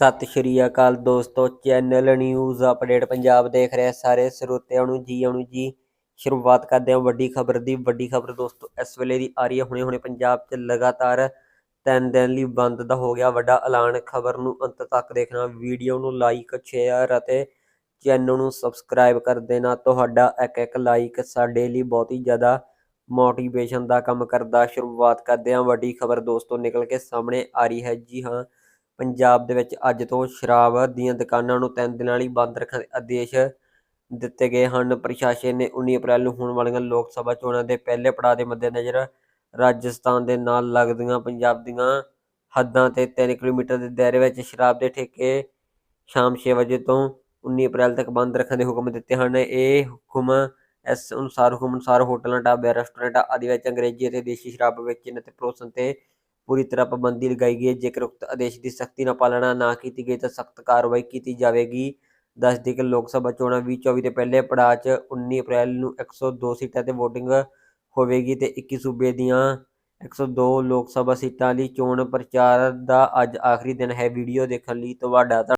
ਸਤਿ ਸ਼੍ਰੀ ਅਕਾਲ ਦੋਸਤੋ channel news update Punjab ਦੇਖ ਰਹੇ ਸਾਰੇ ਸਰੋਤਿਆਂ ਨੂੰ ਜੀ, ਆਉਣ ਜੀ। ਸ਼ੁਰੂਆਤ ਕਰਦੇ ਹਾਂ ਵੱਡੀ ਖਬਰ ਦੀ। ਵੱਡੀ ਖਬਰ ਦੋਸਤੋ, ਇਸ ਵੇਲੇ ਦੀ ਆ ਰਹੀ ਹੈ। ਹੁਣੇ ਹੁਣੇ ਪੰਜਾਬ 'ਚ ਲਗਾਤਾਰ ਤਿੰਨ ਦਿਨ ਲਈ ਬੰਦ ਦਾ ਹੋ ਗਿਆ ਵੱਡਾ ਐਲਾਨ। ਖਬਰ ਨੂੰ ਅੰਤ ਤੱਕ ਦੇਖਣਾ ਵੀਡੀਓ ਨੂੰ ਲਾਈਕ ਸ਼ੇਅਰ ਅਤੇ ਚੈਨਲ ਨੂੰ ਸਬਸਕ੍ਰਾਈਬ ਕਰ ਦੇਣਾ। ਤੁਹਾਡਾ ਇੱਕ ਇੱਕ ਲਾਈਕ ਸਾਡੇ ਲਈ ਬਹੁਤ ਹੀ ਜ਼ਿਆਦਾ ਮੋਟੀਵੇਸ਼ਨ ਦਾ ਕੰਮ ਕਰਦਾ। ਸ਼ੁਰੂਆਤ ਕਰਦੇ ਹਾਂ। ਵੱਡੀ ਖਬਰ ਦੋਸਤੋ, ਨਿਕਲ ਕੇ ਸਾਹਮਣੇ ਆ ਰਹੀ ਹੈ। ਜੀ ਹਾਂ ਪੰਜਾਬ ਦੇ ਵਿੱਚ ਅੱਜ ਤੋਂ ਸ਼ਰਾਬ ਦੀਆਂ ਦੁਕਾਨਾਂ ਨੂੰ ਤਿੰਨ ਦਿਨਾਂ ਲਈ ਬੰਦ ਰੱਖਣ ਦੇ ਆਦੇਸ਼ ਦਿੱਤੇ ਗਏ ਹਨ। ਪ੍ਰਸ਼ਾਸਨ ਨੇ 19 ਅਪ੍ਰੈਲ ਨੂੰ ਹੋਣ ਵਾਲੀਆਂ ਲੋਕ ਸਭਾ ਚੋਣਾਂ ਦੇ ਪਹਿਲੇ ਪੜਾਅ ਦੇ ਮੱਦੇਨਜ਼ਰ ਰਾਜਸਥਾਨ ਦੇ ਨਾਲ ਲੱਗਦੀਆਂ ਪੰਜਾਬ ਦੀਆਂ ਹੱਦਾਂ ਤੇ 3 ਕਿਲੋਮੀਟਰ ਦੇ ਦਾਇਰੇ ਵਿੱਚ ਸ਼ਰਾਬ ਦੇ ਠੇਕੇ ਸ਼ਾਮ 6 ਵਜੇ ਤੋਂ 19 ਅਪ੍ਰੈਲ ਤੱਕ ਬੰਦ ਰੱਖਣ ਦੇ ਹੁਕਮ ਦਿੱਤੇ ਹਨ। ਇਹ ਹੁਕਮ ਇਸ ਅਨੁਸਾਰ ਹੁਕਮ ਅਨੁਸਾਰ ਹੋਟਲਾਂ, ਢਾਬੇ, ਰੈਸਟੋਰੈਂਟਾਂ ਆਦਿ ਵਿੱਚ ਅੰਗਰੇਜ਼ੀ ਅਤੇ ਦੇਸ਼ੀ ਸ਼ਰਾਬ ਵੇਚਣ ਅਤੇ ਪਰੋਸਣ ਤੇ ਪੂਰੀ ਤਰ੍ਹਾਂ ਪਾਬੰਦੀ ਲਗਾਈ ਗਈ ਹੈ। ਜੇਕਰ ਉਕਤ ਆਦੇਸ਼ ਦੀ ਸਖਤੀ ਨਾਲ ਪਾਲਣਾ ਨਾ ਕੀਤੀ ਗਈ, ਤਾਂ ਸਖਤ ਕਾਰਵਾਈ ਕੀਤੀ ਜਾਵੇਗੀ। ਦੱਸਦੀ ਕਿ ਲੋਕ ਸਭਾ ਚੋਣਾਂ 2024 ਦੇ ਪਹਿਲੇ ਪੜਾਅ 'ਚ 19 ਅਪ੍ਰੈਲ ਨੂੰ 102 ਸੀਟਾਂ ਤੇ VOTING ਹੋਵੇਗੀ ਤੇ 21 ਸੂਬੇ ਦੀਆਂ 102 ਲੋਕ ਸਭਾ ਸੀਟਾਂ ਲਈ ਚੋਣ ਪ੍ਰਚਾਰ ਦਾ ਅੱਜ ਆਖਰੀ ਦਿਨ ਹੈ। ਵੀਡੀਓ ਦੇਖਣ ਲਈ ਤੁਹਾਡਾ